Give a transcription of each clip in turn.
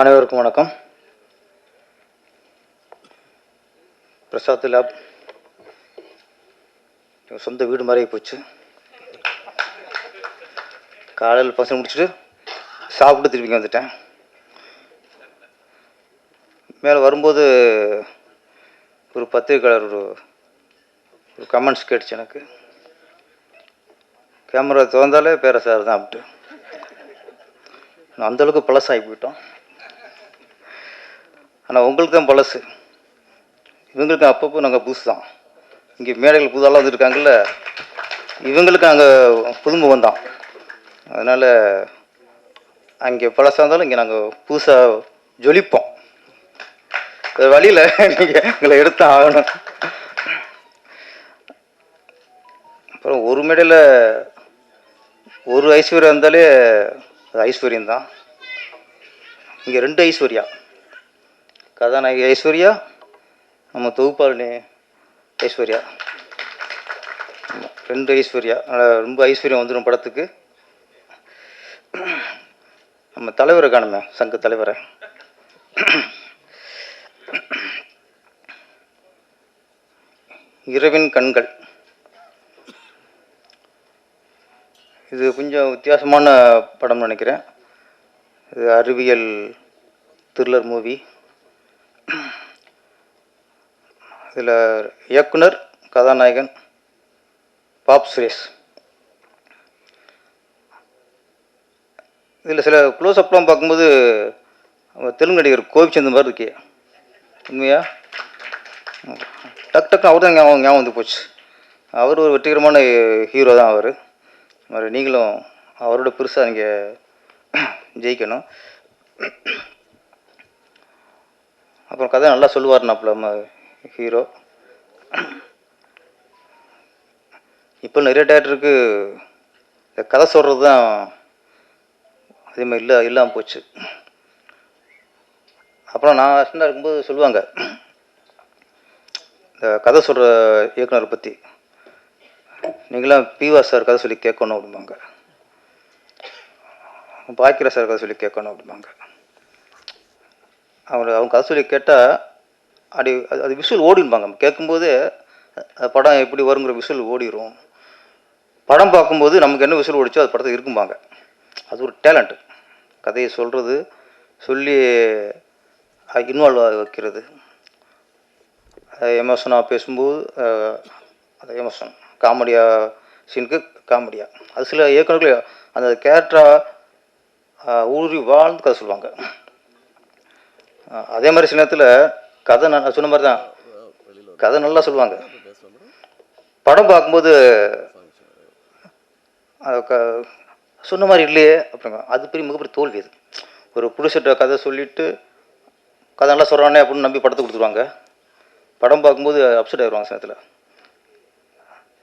அனைவருக்கும் வணக்கம். பிரசாத் லேப். என் சொந்த வீடு மாதிரி போச்சு. காலையில் பசங்க முடிச்சுட்டு சாப்பிட்டு திருப்பி வந்துட்டேன். மேலே வரும்போது ஒரு பத்திரிக்கையாளர் ஒரு ஒரு கமெண்ட்ஸ் கேட்டுச்சு எனக்கு. கேமரா திறந்தாலே பேர சார் தான் அப்படின்ட்டு. நான் அந்தளவுக்கு பழசாகி போயிட்டோம். ஆனால் உங்களுக்கு தான் பழசு. இவங்களுக்கு அப்பப்போ நாங்கள் புதுசு தான். இங்கே மேடைகள் புதாலாம் வந்துருக்காங்கல்ல இவங்களுக்கு நாங்கள் புதுமுகம் தான். அதனால் அங்கே பழசாக இருந்தாலும் இங்கே நாங்கள் புதுசாக ஜொலிப்போம். வழியில் நீங்கள் எங்களை எடுத்து ஆகணும். அப்புறம் ஒரு மேடையில் ஒரு ஐஸ்வர்யா இருந்தாலே அது ஐஸ்வர்யம் தான் இங்கே ரெண்டு ஐஸ்வர்யா. கதாநாயகி ஐஸ்வர்யா நம்ம தொகுப்பாளினி ஐஸ்வர்யா. ரெண்டு ஐஸ்வர்யா. அதனால் ரொம்ப ஐஸ்வர்யம் வந்துடும் படத்துக்கு. நம்ம தலைவரை காணுமே சங்க தலைவரை. இரவின் கண்கள். இது கொஞ்சம் வித்தியாசமான படம்னு நினைக்கிறேன். இது அறிவியல் த்ரில்லர் மூவி இதில் இயக்குனர் கதாநாயகன் பாப் சுரேஷ். இதில் சில க்ளோஸ்அப்லாம் பார்க்கும்போது தெலுங்கு நடிகர் கோபிச்சந்த் மாதிரி இருக்கே. உண்மையா? டக் டக்குன்னு அவர் தான் ஞாபகம் ஞாபகம் வந்து போச்சு. அவர் ஒரு வெற்றிகரமான ஹீரோ தான் அவர். மாதிரி நீங்களும் அவரோட பெருசாக நீங்கள் ஜெயிக்கணும். அப்புறம் கதை நல்லா சொல்லுவார் நம்ம ஹீரோ இப்போ நிறைய டேரக்டருக்கு இந்த கதை சொல்கிறது தான் அதிகமாக இல்லை இல்லாமல் போச்சு. அப்புறம் நான் சின்ன இருக்கும்போது சொல்லுவாங்க இந்த கதை சொல்கிற இயக்குனரை பற்றி நீங்களாம் பிவா சார் கதை சொல்லி கேட்கணும் அப்படிம்பாங்க. பாக்கிர சார் கதை சொல்லி கேட்கணும் அப்படிம்பாங்க. அவங்க அவங்க கதை சொல்லி கேட்டால் அப்படி அது அது விசுவல் ஓடிடும்பாங்க. கேட்கும்போது படம் எப்படி வருங்கிற விசுவல் ஓடிடும் படம் பார்க்கும்போது நமக்கு என்ன விசுவல் ஓடிச்சோ அது படத்தில் இருக்கும்பாங்க. அது ஒரு டேலண்ட்டு கதையை சொல்கிறது சொல்லி இன்வால்வ் வைக்கிறது. எமோஷனாக பேசும்போது அது எமோஷன் காமெடியா சீனுக்கு காமெடியா. அது சில இயக்குநர்கள் அந்த கேரக்டராக ஊறி வாழ்ந்து கதை சொல்லுவாங்க. அதே மாதிரி சில நேரத்தில் கதை நான் சொன்ன மாதிரி தான். கதை நல்லா சொல்லுவாங்க. படம் பார்க்கும்போது சொன்ன மாதிரி இல்லையே அப்படிங்க. அது பெரிய மிகப்பெரிய தோல்வி அது. ஒரு புடிச்சிட்ட கதை சொல்லிட்டு கதை நல்லா சொல்கிறானே அப்படின்னு நம்பி படத்தை கொடுத்துருவாங்க. படம் பார்க்கும்போது அப்செட் ஆகிடுவாங்க சில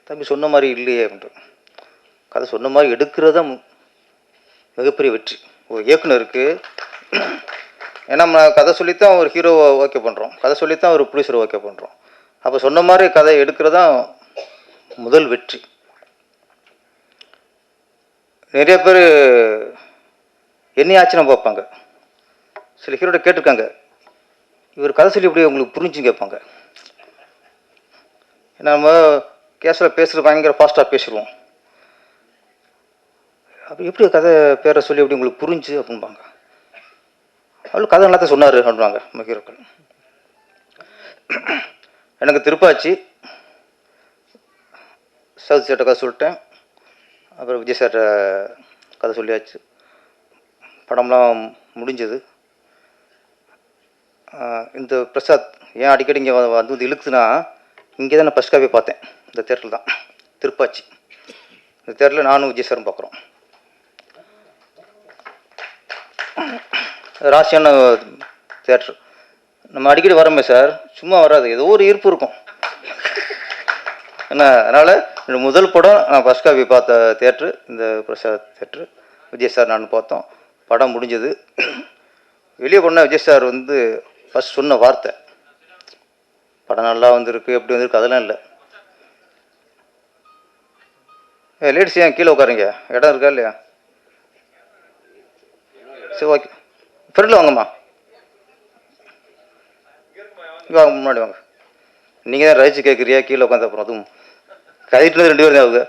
தம்பி சொன்ன மாதிரி இல்லையே அப்படின்ட்டு. கதை சொன்ன மாதிரி எடுக்கிறது தான் மிகப்பெரிய வெற்றி. ஒரு இயக்குனருக்கு ஏன்னா நம்ம கதை சொல்லித்தான் ஒரு ஹீரோவை ஓகே பண்ணுறோம் கதை சொல்லித்தான் ஒரு ப்ரொடியூசரை ஓகே பண்ணுறோம் அப்போ சொன்ன மாதிரி கதை எடுக்கிறது தான் முதல் வெற்றி. நிறைய பேர் என்னையாச்சுன்னு பார்ப்பாங்க. சில ஹீரோட கேட்டிருக்காங்க. இவர் கதை சொல்லி எப்படி உங்களுக்கு புரிஞ்சுன்னு கேட்பாங்க. ஏன்னா நம்ம கேஸில் பேசுகிற பயங்கர ஃபாஸ்ட்டாக பேசிடுவோம் அப்போ எப்படி கதை பேரை சொல்லி எப்படி உங்களுக்கு புரிஞ்சு அப்படின்பாங்க அவள் கதை எல்லாத்தையும் சொன்னார் அப்படின்வாங்க நம்ம எனக்கு திருப்பாச்சி சவுத் சேட்டை கதை சொல்லிட்டேன். அப்புறம் விஜய் சார்ட்ட கதை சொல்லியாச்சு. படம்லாம் முடிஞ்சது. இந்த பிரசாத் ஏன் அடிக்கடி இங்கே வந்து வந்து இழுக்குதுன்னா இங்கே தான் நான் ஃபஸ்ட் காப்பி பார்த்தேன். இந்த தேட்டரில் தான். திருப்பாச்சி. இந்த தேட்டரில் நானும் விஜய் சாரும் பார்க்குறோம். ராசியான தேட்ரு நம்ம அடிக்கடி வரோமே சார். சும்மா வராது. ஏதோ ஒரு ஈர்ப்பு இருக்கும். என்ன அதனால் முதல் படம் நான் ஃபஸ்ட் காப்பி பார்த்த தேட்ரு இந்த பிரசாத் தேட்ரு விஜய் சார் நான் பார்த்தோம். படம் முடிஞ்சது. வெளியே போனால் விஜய் சார் வந்து ஃபஸ்ட் சொன்ன வார்த்தை. படம் நல்லா வந்திருக்கு எப்படி வந்திருக்கு அதெல்லாம் இல்லை. ஏ லேடிஸ் ஏன் கீழே உட்காருங்க? இடம் இருக்கா இல்லையா? சரி ஓகே ஃப்ரெண்டில் வாங்கம்மா. வாங்க முன்னாடி வாங்க. நீங்கள் தான் ரசிச்சு கேட்குறியா கீழே உட்காந்து அப்புறம் அதுவும். கதிட்டு ரெண்டு பேரும் தான் அவங்க.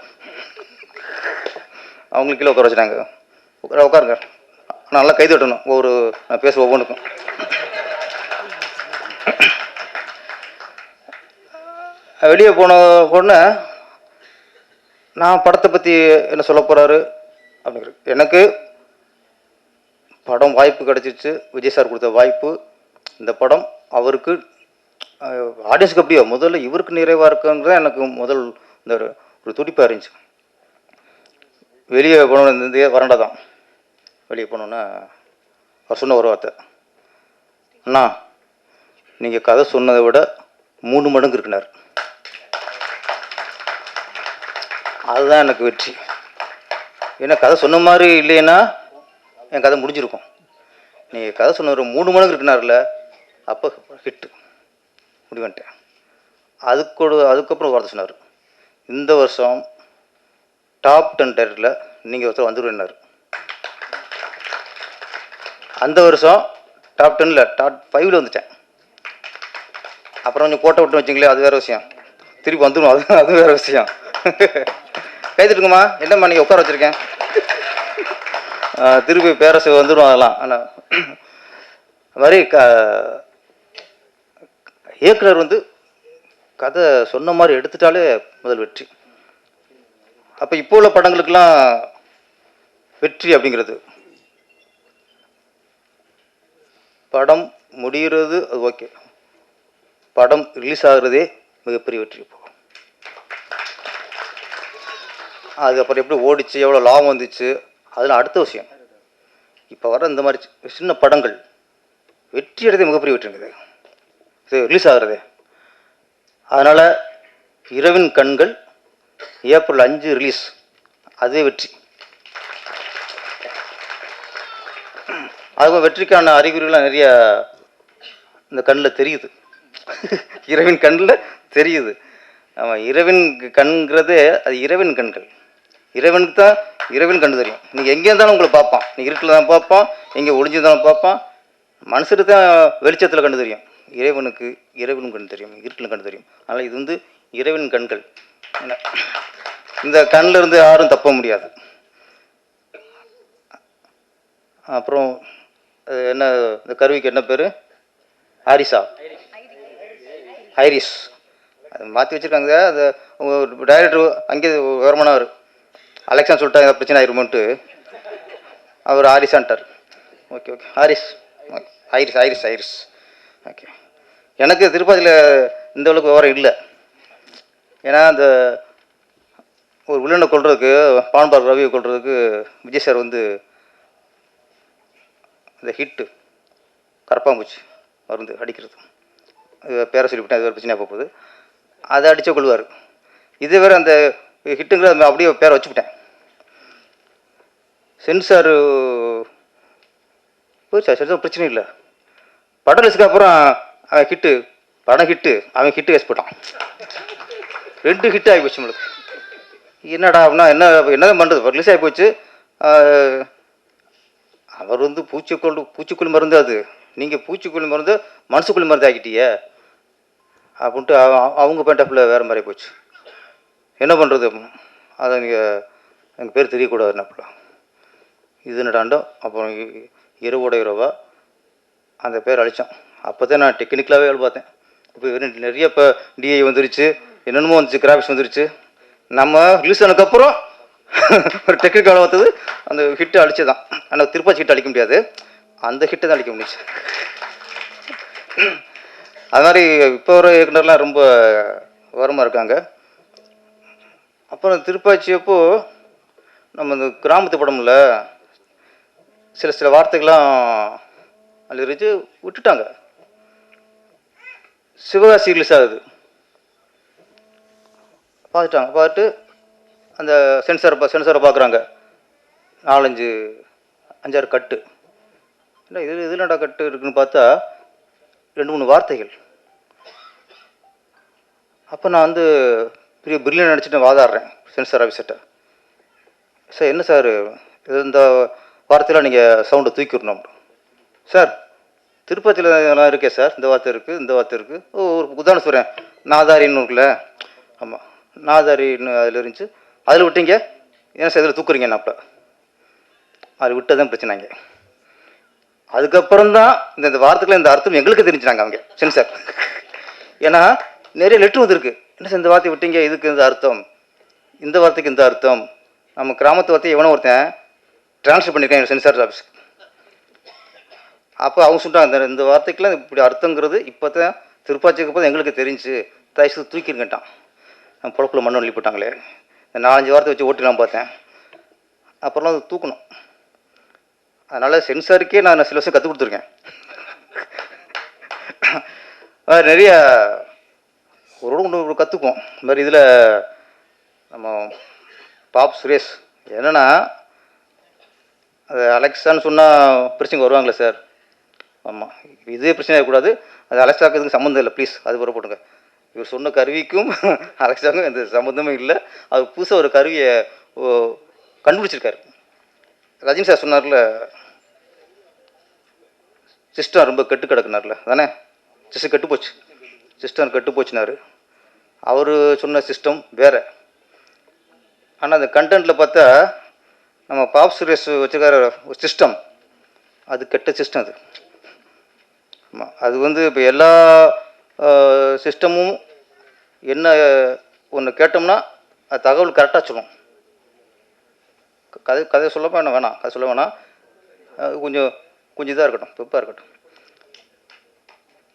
அவங்களுக்கு கீழே உட்கார வச்சுட்டாங்க. உட்கார உட்காருங்க. நல்லா கைது தட்டணும். ஒவ்வொரு நான் பேச ஒவ்வொன்றுக்கும். வெளியே போன பொண்ணு நான் படத்தை பற்றி என்ன சொல்ல போகிறாரு அப்படிங்கிற எனக்கு படம் வாய்ப்பு கிடச்சிச்சு. விஜய் சார் கொடுத்த வாய்ப்பு. இந்த படம் அவருக்கு ஆடியன்ஸுக்கு அப்படியோ முதல்ல இவருக்கு நிறைவாக இருக்குங்கிறத எனக்கு முதல் இந்த ஒரு ஒரு துடிப்பாக இருந்துச்சு. வெளியே போனோன்னு இந்த வறண்டா தான். வெளியே போனோன்னா அவர் சொன்ன ஒரு வார்த்தை. அண்ணா நீங்கள் கதை சொன்னதை விட மூணு மடங்கு இருக்கினார். அதுதான் எனக்கு வெற்றி. ஏன்னா கதை சொன்ன மாதிரி இல்லைன்னா என் கதை முடிஞ்சிருக்கும். நீங்கள் கதை சொன்ன ஒரு மூணு மணிக்கு இருக்குனார்ல அப்போ ஹிட்டு முடிவன்ட்டேன் அதுக்கூட அதுக்கப்புறம் ஒரு வார்த்தை சொன்னார். இந்த வருஷம் டாப் டென் டேரக்டில் நீங்கள் ஒருத்தர் வந்துடுவேன்னாரு அந்த வருஷம் டாப் டென்னில் டாப் ஃபைவ்ல வந்துட்டேன். அப்புறம் கொஞ்சம் கோட்டை விட்டு வச்சிங்களே அது வேறு விஷயம். திருப்பி வந்துடும் அது அது வேறு விஷயம். கைத்துட்டுங்கம்மா என்னம்மா நீங்கள் உட்கார வச்சுருக்கேன்? திருப்பி பேரரசு வந்துடும் அதெல்லாம். ஆனால் அது மாதிரி க இயக்குனர் வந்து கதை சொன்ன மாதிரி எடுத்துட்டாலே முதல் வெற்றி. அப்போ இப்போ உள்ள படங்களுக்கெல்லாம் வெற்றி அப்படிங்கிறது. படம் முடிகிறது அது ஓகே. படம் ரிலீஸ் ஆகுறதே மிகப்பெரிய வெற்றி இப்போ. அதுக்கப்புறம் எப்படி ஓடிச்சு எவ்வளோ லாபம் வந்துச்சு அதில் அடுத்த விஷயம். இப்போ வர இந்த மாதிரி சி- சின்ன படங்கள் வெற்றி அடைதே மிகப்பெரிய வெற்றிங்கிறது இது ரிலீஸ் ஆகிறது. அதனால் இரவின் கண்கள் ஏப்ரல் அஞ்சு ரிலீஸ் அதே வெற்றி. அதுவும் வெற்றிக்கான அறிகுறிகள்லாம் நிறைய இந்த கண்ணில் தெரியுது. இரவின் கண்ணில் தெரியுது. ஆமாம் இரவின் கண்கிறது அது இரவின் கண்கள். இறைவனுக்கு தான் இறைவன் கண்டு தெரியும். நீங்கள் எங்கே இருந்தாலும் உங்களை பார்ப்பான். நீ இருட்டில் தான் பார்ப்பான் எங்கே ஒளிஞ்சிருந்தாலும் பார்ப்பான். மனுஷருக்கு தான் வெளிச்சத்தில் கண்டு தெரியும். இறைவனுக்கு இறைவனும் கண்டு தெரியும் இருட்டில் கண்டு தெரியும். அதனால் இது வந்து இறைவன் கண்கள். என்ன? இந்த கண்ணில் இருந்து யாரும் தப்ப முடியாது. அப்புறம் அது என்ன இந்த கருவிக்கு என்ன பேர்? ஹாரிஸா ஹைரிஸ். அது மாற்றி வச்சுருக்காங்க. அது டைரக்டர் அங்கே வருமானவர் அலெக்ஷன் சொல்லிட்டா ஏதாவது பிரச்சனை ஆயிருமோன்ட்டு. அவர் ஹாரிஸான்ட்டார் okay okay. Harris. Okay Harris Harris. Okay. எனக்கு திருப்பதியில் இந்த அளவுக்கு விவரம் இல்லை. ஏன்னா அந்த ஒரு வில்லனை கொள்றதுக்கு பான்பார் ரவியை கொள்றதுக்கு விஜய் சார் வந்து இந்த ஹிட்டு கரப்பாம்பூச்சி மருந்து அடிக்கிறது. அது பேரை சொல்லிவிட்டேன் அது வேறு பிரச்சனையாக போகுது. அதை அடித்து கொள்வார் இதே வேறு அந்த ஹிட்டுங்கிற அப்படியே பேரை வச்சுக்கிட்டேன் சென்சார் போச்சா சென்சார் பிரச்சனை இல்லை. படம் ரிலீஸ்க்கு அப்புறம் அவன் ஹிட்டு படம் ஹிட்டு அவன் ஹிட்டு வேஸ்ட் போட்டான். ரெண்டு ஹிட் ஆகி போச்சு நம்மளுக்கு. என்னடா அப்படின்னா என்ன என்னதான் பண்ணுறது ரிலீஸ் ஆகி போச்சு. அவர் வந்து பூச்சிக்கொல்லு பூச்சிக்கொல்லி மருந்து அது. நீங்கள் பூச்சிக்கொல்லி மருந்து மனசுக்குள்ளி மருந்து ஆக்கிட்டீங்க அப்படின்ட்டு அவ- அவங்க பேண்டப்பில் வேறு மாதிரி போச்சு. என்ன பண்ணுறது அதை நீங்கள் எங்கள் பேர் தெரியக்கூடாது என்னப்பில் இது நடாண்டோ அப்புறம் இ- இரவோட அந்த பேர் அழித்தோம் அப்போ தான் நான் டெக்னிக்கலாகவே வேலை பார்த்தேன் இப்போ நிறைய இப்போ டிஐ வந்துருச்சு என்னென்னமோ வந்துச்சு கிராஃபிக்ஸ் வந்துருச்சு. நம்ம ரிலீஸ் ஆனதுக்கப்புறம் ஒரு டெக்னிக்கலாக பார்த்தது அந்த ஹிட்டு அழிச்சு தான் ஆனால் திருப்பாச்சி ஹிட் அழிக்க முடியாது. அந்த ஹிட்டை தான் அழிக்க முடிச்சு அது மாதிரி இப்போ வர இயக்குனர்லாம் ரொம்ப விவரமாக இருக்காங்க. அப்புறம் திருப்பாச்சி அப்போது நம்ம இந்த கிராமத்து படம்ல சில சில வார்த்தைகள்லாம் அதில் விட்டுட்டாங்க. சிவகாசி ரிலீஸ் ஆகுது பார்த்துட்டாங்க. பார்த்துட்டு அந்த சென்சாரை பா சென்சாரை பார்க்குறாங்க. நாலஞ்சு அஞ்சாறு கட்டு. இல்லை இது இதில் கட்டு இருக்குன்னு பார்த்தா ரெண்டு மூணு வார்த்தைகள். அப்போ நான் வந்து பெரிய பிரில்லியன் நினச்சிட்டு வாதாடுறேன் சென்சார் ஆஃபீஸர்கிட்ட சார் என்ன சார்? இது இந்த வார்த்தையில் நீங்கள் சவுண்டை தூக்கிடணும். சார் திருப்பதியில் எல்லாம் இருக்கே சார் இந்த வார்த்தை இருக்குது இந்த வார்த்தை இருக்குது ஓ ஒரு உதாரணம் சொல்கிறேன் நாதாரின்னு இருக்குல்ல? ஆமாம் நாதாரின்னு அதில் இருந்துச்சு. அதில் விட்டீங்க. ஏன்னா சார் இதில் தூக்குறீங்க நாப்பில் அது விட்டதான் பிரச்சனைங்க அதுக்கப்புறம் தான் இந்த இந்த வார்த்தைகளை இந்த அர்த்தம் எங்களுக்கு தெரிஞ்சுட்டாங்க அவங்க. சரி சார் ஏன்னா நிறைய லெட்ரு வந்துருக்கு. என்ன சார் இந்த வார்த்தை விட்டீங்க? இதுக்கு இந்த அர்த்தம். இந்த வார்த்தைக்கு இந்த அர்த்தம். நம்ம கிராமத்து வார்த்தையை எவனோ ஒருத்தன் ட்ரான்ஸ்ஃபர் பண்ணியிருக்கேன் சென்சார் ஆஃபீஸ் அப்போ அவங்க சொல்லிட்டாங்க இந்த இந்த வார்த்தைக்கெல்லாம் இப்படி அர்த்தங்கிறது இப்போ தான் திருப்பாச்சிக்கு போது எங்களுக்கு தெரிஞ்சு. தயசு தூக்கிருங்கட்டான் நம்ம பொழப்பில் மண்ணு அள்ளி போட்டாங்களே. இந்த நாலஞ்சு வாரத்தை வச்சு ஓட்டிலாம் பார்த்தேன். அப்புறம் அது தூக்கணும். அதனால் சென்சாருக்கே நான் சில விஷயம் கற்றுக் கொடுத்துருக்கேன். நிறையா நிறைய ஒரு ஒன்று கற்றுக்குவோம் இந்த மாதிரி இதில் நம்ம பாப் சுரேஷ் என்னென்னா அது அலெக்சான்னு சொன்னால் பிரச்சனைக்கு வருவாங்களே சார். ஆமாம் இதே பிரச்சனை இருக்கக்கூடாது அது அலெக்சாவுக்கு இதுக்கு சம்மந்தம் இல்லை ப்ளீஸ் அது பிறகு போட்டுங்க இவர் சொன்ன கருவிக்கும் அலெக்சாவுக்கும் எந்த சம்மந்தமும் இல்லை. அவர் புதுசாக ஒரு கருவியை ஓ, கண்டுபிடிச்சிருக்காரு. ரஜினி சார் சொன்னார்ல சிஸ்டம் ரொம்ப கெட்டு கிடக்குனார்ல. தானே சிஸ்டம் கெட்டு போச்சு. சிஸ்டம் கெட்டு போச்சுனாரு. அவர் சொன்ன சிஸ்டம் வேறு. ஆனால் அந்த கண்டென்ட்டில் பார்த்தா நம்ம பாப் சுரேஷ் வச்சுருக்கிற ஒரு சிஸ்டம். அது கெட்ட சிஸ்டம் அது. ஆமாம் அது வந்து இப்போ எல்லா சிஸ்டமும் என்ன ஒன்று கேட்டோம்னா அது தகவல் கரெக்டாக சொல்லும். கதை கதை சொல்ல வேணாம் வேணாம். கதை சொல்ல வேணாம். அது கொஞ்சம் கொஞ்சம் இதாக இருக்கட்டும் பிப்பாக இருக்கட்டும்.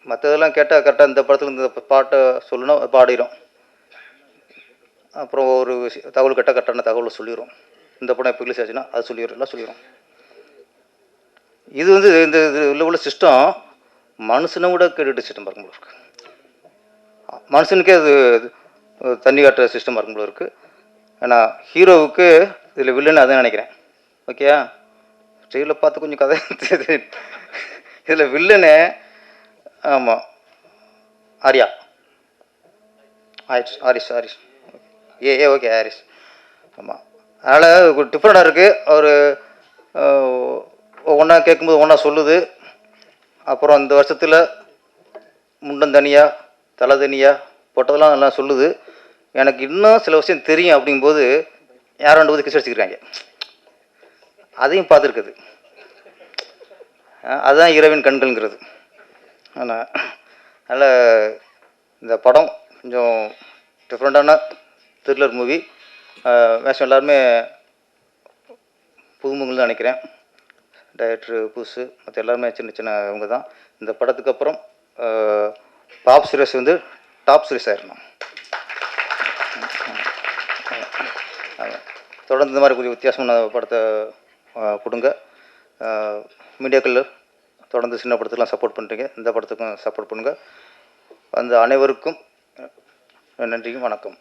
மற்றதெல்லாம் கேட்டால் கரெக்டாக இந்த படத்தில் இந்த பாட்டை சொல்லணும் பாடிடும் அப்புறம் ஒரு தகவல் கேட்டால் கரெக்டான தகவலை சொல்லிடும் இந்த படம் இப்போ ரிலீஸ் ஆச்சுன்னா அது சொல்லிடும் எல்லாம் சொல்லிடும் இது வந்து இந்த இதில் உள்ள சிஸ்டம் மனுஷனை விட கேட்டுட்டு சிஸ்டம் இருக்கும் போல இருக்கு. மனுஷனுக்கே அது தண்ணி காட்டுற சிஸ்டம் இருக்கும் போல இருக்கு. ஏன்னா ஹீரோவுக்கு இதில் வில்லன் அதான் நினைக்கிறேன். ஓகேயா ஸ்டீலில் பார்த்து கொஞ்சம் கதை இதில் வில்லனு ஆமாம் ஆர்யா. ஆரிஷ் ஆரிஷ் ஆரிஷ் ஏ ஏ ஓகே ஆரிஷ் ஆமாம் அதனால் ஒரு டிஃப்ரெண்டாக இருக்குது அவர் ஒன்றா கேட்கும்போது ஒன்றா சொல்லுது. அப்புறம் இந்த வருஷத்தில் முண்டம் தனியாக தலை தனியாக போட்டதெல்லாம் எல்லாம் சொல்லுது. எனக்கு இன்னும் சில விஷயம் தெரியும் அப்படிங்கும்போது யாரும் ரெண்டு போது கிஸ் அடிச்சுக்கிறாங்க. அதையும் பார்த்துருக்குது. அதுதான் இரவின் கண்கள்ங்கிறது. ஆனால் அதனால் இந்த படம் கொஞ்சம் டிஃப்ரெண்ட்டான த்ரில்லர் மூவி மேக்ஸிமம் எல்லாருமே புதுமுகங்கள்னு நினைக்கிறேன். டைரக்டர் புதுசு மற்ற எல்லாருமே சின்ன சின்ன இவங்க தான் இந்த படத்துக்கு அப்புறம் அஹ், பாப் வந்து டாப் சீரியஸ் ஆயிடணும் தொடர்ந்து இந்த மாதிரி கொஞ்சம் வித்தியாசமான படத்தை கொடுங்க. மீடியாக்கள் தொடர்ந்து சின்ன படத்துக்கெலாம் சப்போர்ட் பண்ணுறீங்க இந்த படத்துக்கும் சப்போர்ட் பண்ணுங்கள் அந்த அனைவருக்கும் நன்றியும் வணக்கம்.